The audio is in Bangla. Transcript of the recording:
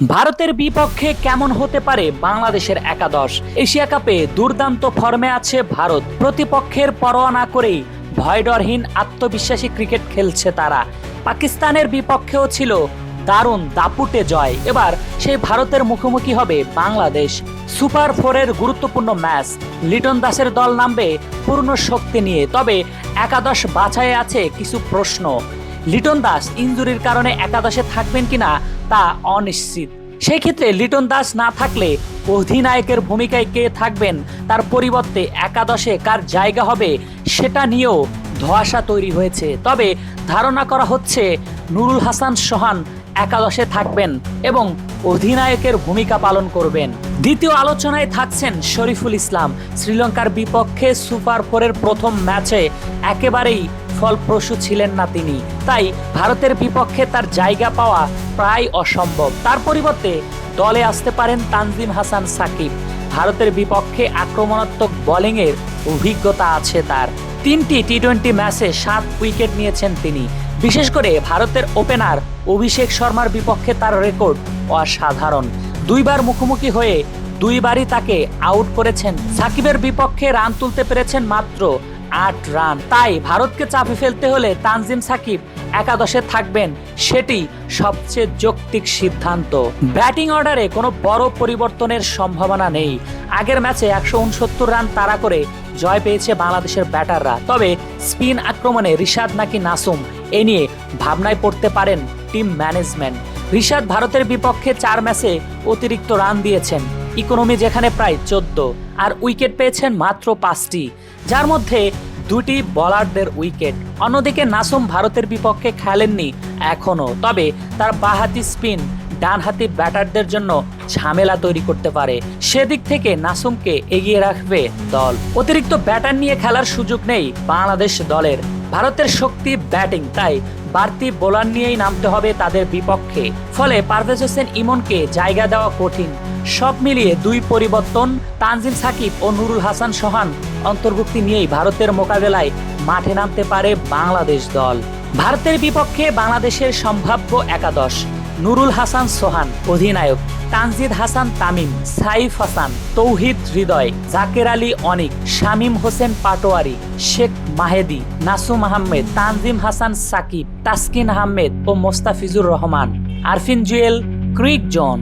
ভারতের বিপক্ষে কেমন হতে পারে বাংলাদেশের একাদশ? এশিয়া কাপে দুর্দান্ত ফর্মে আছে ভারত। প্রতিপক্ষের পরোয়া না করেই ভয়ডরহীন আত্মবিশ্বাসী ক্রিকেট খেলছে তারা। পাকিস্তানের বিপক্ষেও ছিল দারুণ দাপুটে জয়। এবার সেই ভারতের মুখোমুখি হবে বাংলাদেশ। সুপার ফোরের গুরুত্বপূর্ণ ম্যাচ। লিটন দাসের দল নামবে পূর্ণ শক্তি নিয়ে। তবে একাদশ বাছাই আছে কিছু প্রশ্ন। লিটন দাস ইনজুরির কারণে একাদশে থাকবেন কিনা তা অনিশ্চিত। সেই ক্ষেত্রে লিটন দাস না থাকলে অধিনায়কের ভূমিকায় কে থাকবেন, তার পরিবর্তে একাদশে কার জায়গা হবে, সেটা নিয়েও ধোঁয়াশা তৈরি হয়েছে। তবে ধারণা করা হচ্ছে নুরুল হাসান সোহান একাদশে থাকবেন এবং অধিনায়কের ভূমিকা পালন করবেন। দ্বিতীয় আলোচনায় থাকছেন শরীফুল ইসলাম। শ্রীলঙ্কার বিপক্ষে সুপার ফোরের প্রথম ম্যাচে একেবারেই ফলপ্রসূ ছিলেন না তিনি। তাই ভারতের বিপক্ষে তার জায়গা পাওয়া প্রায় অসম্ভব। তার পরিবর্তে দলে আসতে পারেন তানজিম হাসান সাকিব। ভারতের বিপক্ষে আক্রমণাত্মক বোলিংয়ের অভিজ্ঞতা আছে তার। তিনটি টি টোয়েন্টি ম্যাচে সাত উইকেট নিয়েছেন তিনি। বিশেষ করে ভারতের ওপেনার অভিষেক শর্মার বিপক্ষে তার রেকর্ড অসাধারণ। দুইবার মুখোমুখি হয়ে দুইবারই তাকে আউট করেছেন। সাকিবের বিপক্ষে রান তুলতে পেরেছেন মাত্র আট রান। তাই ভারতকে চাপে ফেলতে হলে তানজিম সাকিব একাদশে থাকবেন। সেটি সবচেয়ে যৌক্তিক সিদ্ধান্ত। ব্যাটিং অর্ডারে কোনো বড় পরিবর্তনের সম্ভাবনা নেই। আগের ম্যাচে একশো উনসত্তর রান তাড়া করে জয় পেয়েছে বাংলাদেশের ব্যাটাররা। তবে স্পিন আক্রমণে রিশাদ নাকি নাসুম, এ নিয়ে ভাবনায় পড়তে পারেন টিম ম্যানেজমেন্ট। রিশাদ ভারতের বিপক্ষে চার ম্যাচে অতিরিক্ত রান দিয়েছেন। ইকোনমি যেখানে প্রায় চোদ্দ। আর উইকেট পেয়েছেন মাত্র পাঁচটি, যার মধ্যে দুটি বলারদের উইকেট। অন্যদিকে নাসুম ভারতের বিপক্ষে খেলেননি এখনও, তবে তার বাহাতি স্পিন ডানহাতি ব্যাটারদের জন্য ঝামেলা তৈরি করতে পারে। সেদিক থেকে নাসুমকে এগিয়ে রাখবে দল। অতিরিক্ত ব্যাটার নিয়ে খেলার সুযোগ নেই বাংলাদেশ দলের। ভারতের শক্তি ব্যাটিং, তাই বাড়তি বোলার নিয়েই নামতে হবে তাদের বিপক্ষে। ফলে পারভেজ হোসেন ইমনকে জায়গা দেওয়া কঠিন। সব মিলিয়ে দুই পরিবর্তন, তানজিম সাকিব ও নুরুল হাসান সোহান অন্তর্ভুক্তি নিয়েই ভারতের মোকাবেলায় মাঠে নামতে পারে বাংলাদেশ দল। ভারতের বিপক্ষে বাংলাদেশের সম্ভাব্য একাদশ। নুরুল হাসান সোহান, অধিনায়ক। তানজিদ হাসান তামিম, সাইফ হাসান, তৌহিদ হৃদয়, জাকের আলী অনিক, শামীম হোসেন পাটোয়ারি, শেখ মাহেদি, নাসুম আহমেদ, তানজিম হাসান সাকিব, তাসকিন আহমেদ ও মোস্তাফিজুর রহমান। আরফিন জুয়েল, ক্রিক জন।